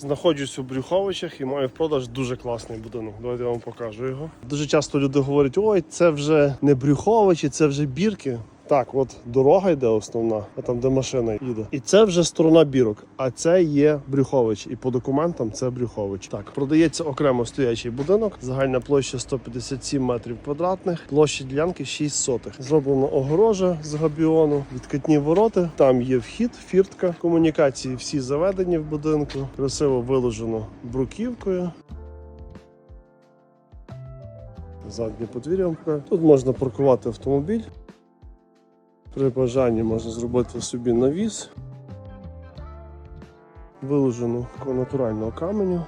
Знаходжусь у Брюховичах і маю в продаж дуже класний будинок. Давайте я вам покажу його. Дуже часто люди говорять: ой, це вже не Брюховичі, це вже бірки. Так, от дорога йде основна, а там де машина їде. І це вже сторона бірок. А це є Брюхович. І по документам це Брюхович. Так, продається окремо стоячий будинок. Загальна площа 157 метрів квадратних, площа ділянки 6 сотих. Зроблено огорожа з габіону, відкатні ворота. Там є вхід, фіртка. Комунікації всі заведені в будинку. Красиво виложено бруківкою. Заднє подвір'я. Тут можна паркувати автомобіль. При бажанні можна зробити собі навіс. Такого натурального каменю.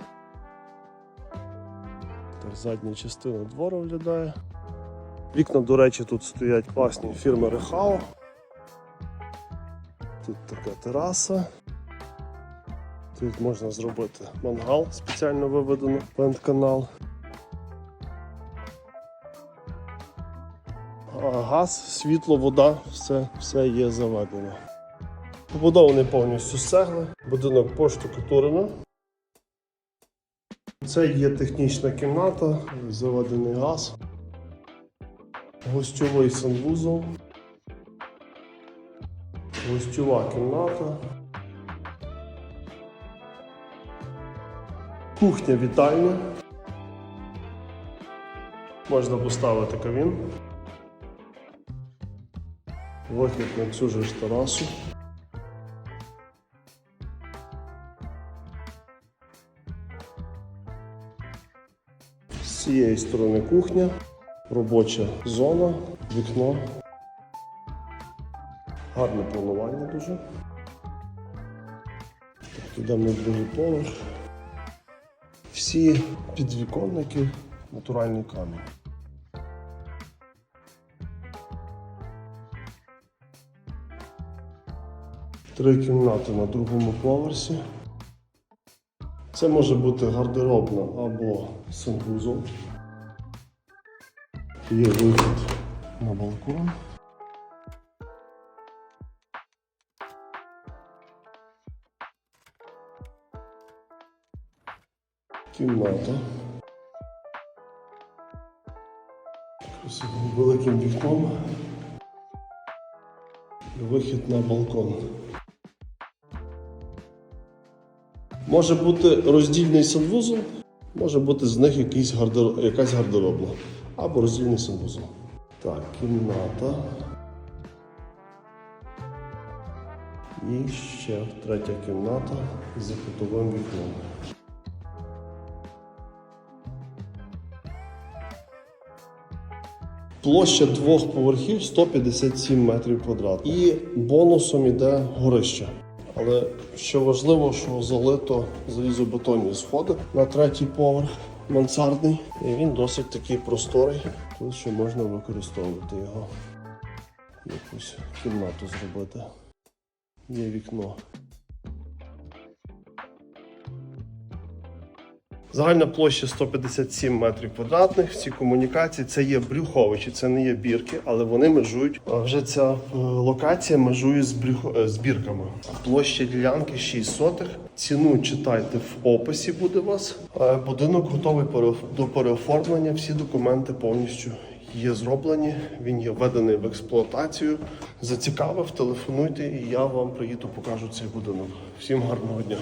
Так, задня частина двору виглядає. Вікна, до речі, тут стоять класні фірми Рехао. Тут така тераса. Тут можна зробити мангал спеціально виведено, пентканал. Газ, світло, вода, все, все є заведено. Побудований повністю з цегли, будинок поштукатурено. Це є технічна кімната, заведений газ, гостьовий санвузол, гостьова кімната, кухня вітальня. Можна поставити камін. Вихід на цю ж терасу. З цієї сторони кухня, робоча зона, вікно. Гарне планування дуже. Так, йдемо на другий поверх. Всі підвіконники, натуральний камінь. Три кімнати на другому поверсі. Це може бути гардеробна або санвузол. Є вихід на балкон. Кімната. Красивим великим вікном. Вихід на балкон. Може бути роздільний санвузол, може бути з них якийсь гардер... якась гардеробна. Або роздільний санвузол. Так, кімната. І ще третя кімната з кутовим вікном. Площа двох поверхів 157 метрів квадратних. І бонусом іде горище. Але ще важливо, що залито залізобетонні сходи на третій поверх мансардний. І він досить такий просторий. Тут ще можна використовувати його. Якусь кімнату зробити. Є вікно. Загальна площа 157 метрів квадратних. Всі комунікації це є брюховичі, це не є бірки, але вони межують. Вже ця е, локація межує з, брюхо, е, з бірками. Площа ділянки 6 сотих. Ціну читайте в описі. Буде у вас. Е, Будинок готовий до переоформлення. Всі документи повністю є зроблені. Він є введений в експлуатацію. Зацікавив, телефонуйте, і я вам приїду, покажу цей будинок. Всім гарного дня.